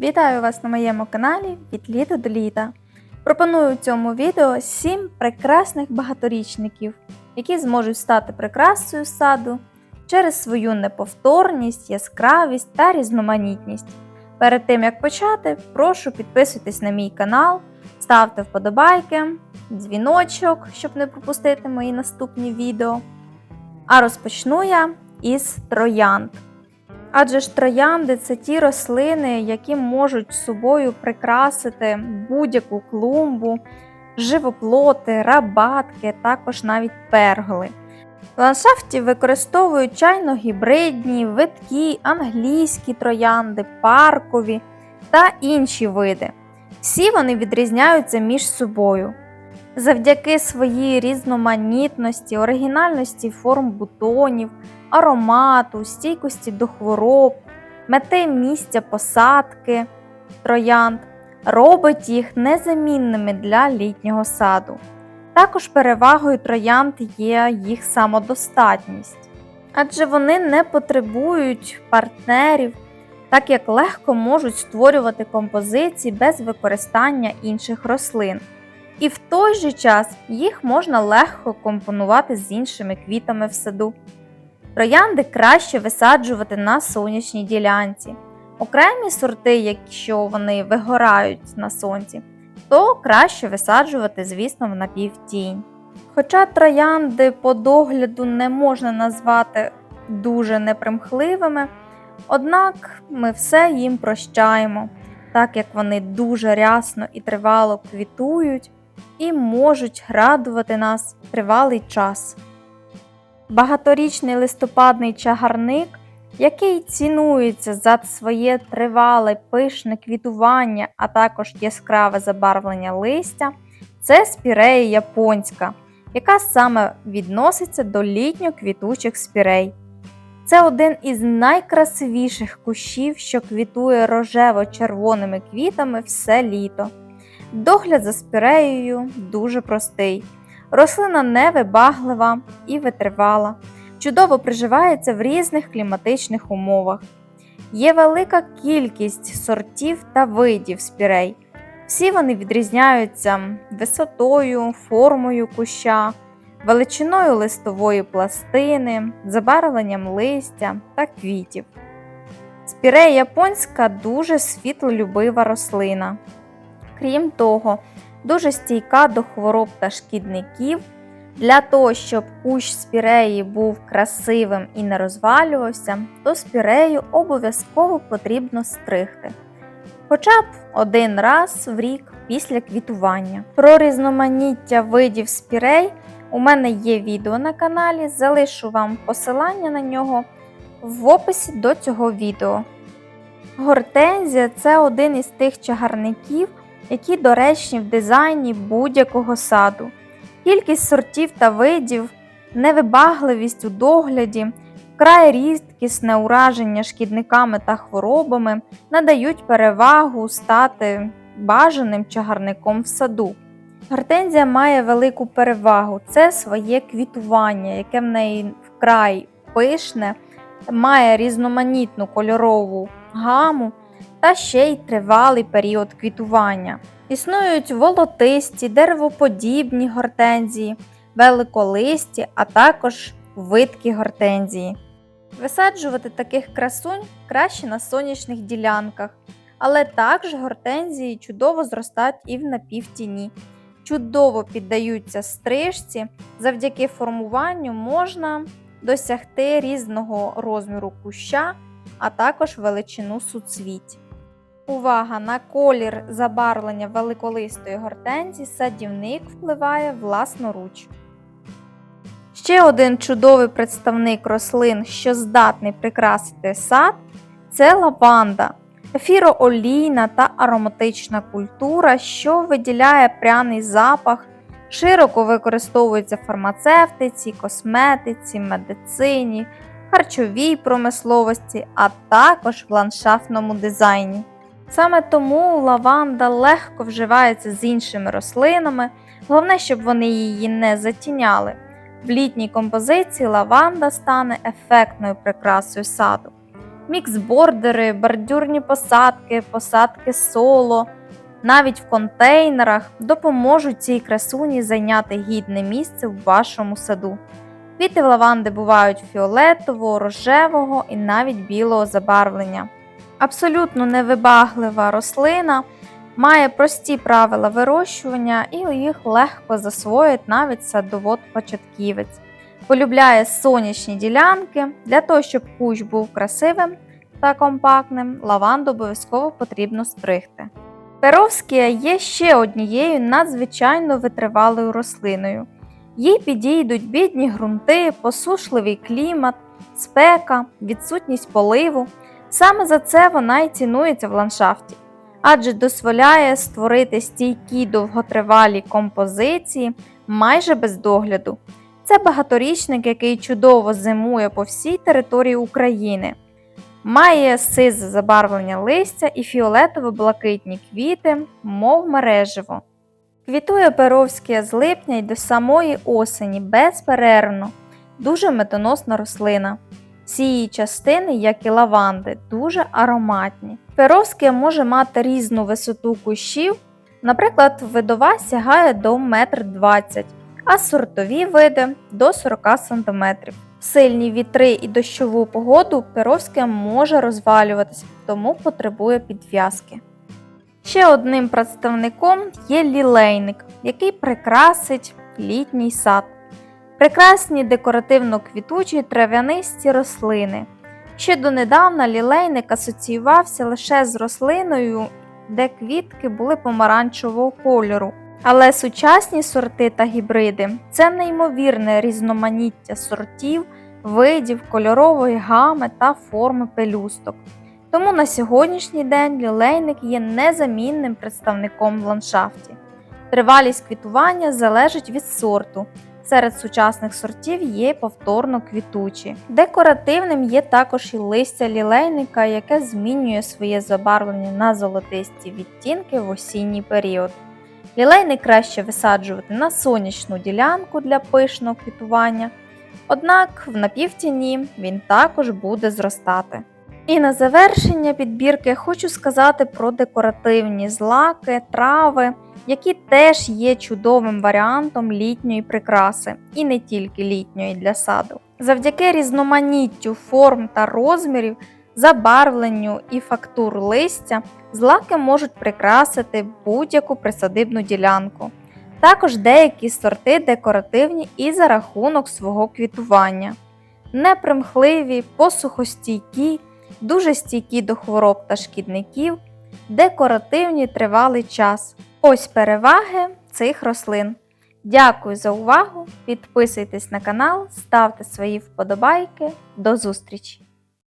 Вітаю вас на моєму каналі від літа до літа. Пропоную в цьому відео 7 прекрасних багаторічників, які зможуть стати прикрасою саду через свою неповторність, яскравість та різноманітність. Перед тим як почати, прошу підписуйтесь на мій канал, ставте вподобайки, дзвіночок, щоб не пропустити мої наступні відео. А розпочну я із троянд. Адже ж троянди це ті рослини, які можуть собою прикрасити будь-яку клумбу, живоплоти, рабатки, також навіть перголи. В ландшафті використовують чайно гібридні, видкі, англійські троянди, паркові та інші види. Всі вони відрізняються між собою. Завдяки своїй різноманітності, оригінальності форм бутонів, аромату, стійкості до хвороб, мети місця посадки троянд робить їх незамінними для літнього саду. Також перевагою троянд є їх самодостатність, адже вони не потребують партнерів, так як легко можуть створювати композиції без використання інших рослин. І в той же час їх можна легко компонувати з іншими квітами в саду. Троянди краще висаджувати на сонячній ділянці. Окремі сорти, якщо вони вигорають на сонці, то краще висаджувати, звісно, в напівтінь. Хоча троянди по догляду не можна назвати дуже непримхливими, однак ми все їм прощаємо, так як вони дуже рясно і тривало квітують і можуть радувати нас тривалий час. Багаторічний листопадний чагарник, який цінується за своє тривале пишне квітування, а також яскраве забарвлення листя, це спірея японська, яка саме відноситься до літньо-квітучих спірей. Це один із найкрасивіших кущів, що квітує рожево-червоними квітами все літо. Догляд за спіреєю дуже простий. Рослина невибаглива і витривала, чудово приживається в різних кліматичних умовах. Є велика кількість сортів та видів спірей. Всі вони відрізняються висотою, формою куща, величиною листової пластини, забарвленням листя та квітів. Спірея японська дуже світлолюбива рослина. Крім того, дуже стійка до хвороб та шкідників. Для того, щоб кущ спіреї був красивим і не розвалювався, то спірею обов'язково потрібно стригти. Хоча б один раз в рік після квітування. Про різноманіття видів спірей у мене є відео на каналі, залишу вам посилання на нього в описі до цього відео. Гортензія це один із тих чагарників, які доречні в дизайні будь-якого саду. Кількість сортів та видів, невибагливість у догляді, вкрай рідкісне ураження шкідниками та хворобами надають перевагу стати бажаним чагарником в саду. Гортензія має велику перевагу це своє квітування, яке в неї вкрай пишне, має різноманітну кольорову гаму та ще й тривалий період квітування. Існують волотисті, деревоподібні гортензії, великолисті, а також видкі гортензії. Висаджувати таких красунь краще на сонячних ділянках, але також гортензії чудово зростають і в напівтіні. Чудово піддаються стрижці, завдяки формуванню можна досягти різного розміру куща, а також величину суцвіть. Увага на колір забарвлення великолистої гортензії садівник впливає власноруч. Ще один чудовий представник рослин, що здатний прикрасити сад, це лаванда, ефіроолійна та ароматична культура, що виділяє пряний запах, широко використовується в фармацевтиці, косметиці, медицині, харчовій промисловості, а також в ландшафтному дизайні. Саме тому лаванда легко вживається з іншими рослинами, головне, щоб вони її не затіняли. В літній композиції лаванда стане ефектною прикрасою саду. міксбордери, бордюрні посадки, посадки соло, навіть в контейнерах допоможуть цій красуні зайняти гідне місце в вашому саду. Квіти лаванди бувають фіолетового, рожевого і навіть білого забарвлення. Абсолютно невибаглива рослина, має прості правила вирощування і їх легко засвоїть навіть садовод-початківець. Полюбляє сонячні ділянки. Для того, щоб кущ був красивим та компактним, лаванду обов'язково потрібно стригти. Перовськія є ще однією надзвичайно витривалою рослиною. Їй підійдуть бідні ґрунти, посушливий клімат, спека, відсутність поливу. Саме за це вона і цінується в ландшафті, адже дозволяє створити стійкі довготривалі композиції майже без догляду. Це багаторічник, який чудово зимує по всій території України. Має сизе забарвлення листя і фіолетово-блакитні квіти, мов мереживо. Квітує перовське з липня й до самої осені безперервно, дуже медоносна рослина. Всі частини, як і лаванди, дуже ароматні. Перовське може мати різну висоту кущів, наприклад, видова сягає до 1,20 м, а сортові види до 40 см. Сильні вітри і дощову погоду перовське може розвалюватися, тому потребує підв'язки. Ще одним представником є лілейник, який прикрасить літній сад. Прекрасні декоративно-квітучі трав'янисті рослини. Ще донедавна лілейник асоціювався лише з рослиною, де квітки були помаранчевого кольору. Але сучасні сорти та гібриди це неймовірне різноманіття сортів, видів, кольорової гами та форми пелюсток. Тому на сьогоднішній день лілейник є незамінним представником в ландшафті. Тривалість квітування залежить від сорту. Серед сучасних сортів є повторно квітучі. Декоративним є також і листя лілейника, яке змінює своє забарвлення на золотисті відтінки в осінній період. Лілейник краще висаджувати на сонячну ділянку для пишного квітування, однак в напівтіні він також буде зростати. І на завершення підбірки хочу сказати про декоративні злаки, трави, які теж є чудовим варіантом літньої прикраси, і не тільки літньої для саду. Завдяки різноманіттю форм та розмірів, забарвленню і фактур листя, злаки можуть прикрасити будь-яку присадибну ділянку. Також деякі сорти декоративні і за рахунок свого квітування. Непримхливі, посухостійкі, дуже стійкі до хвороб та шкідників, декоративні тривалий час. Ось переваги цих рослин. Дякую за увагу! Підписуйтесь на канал, ставте свої вподобайки. До зустрічі!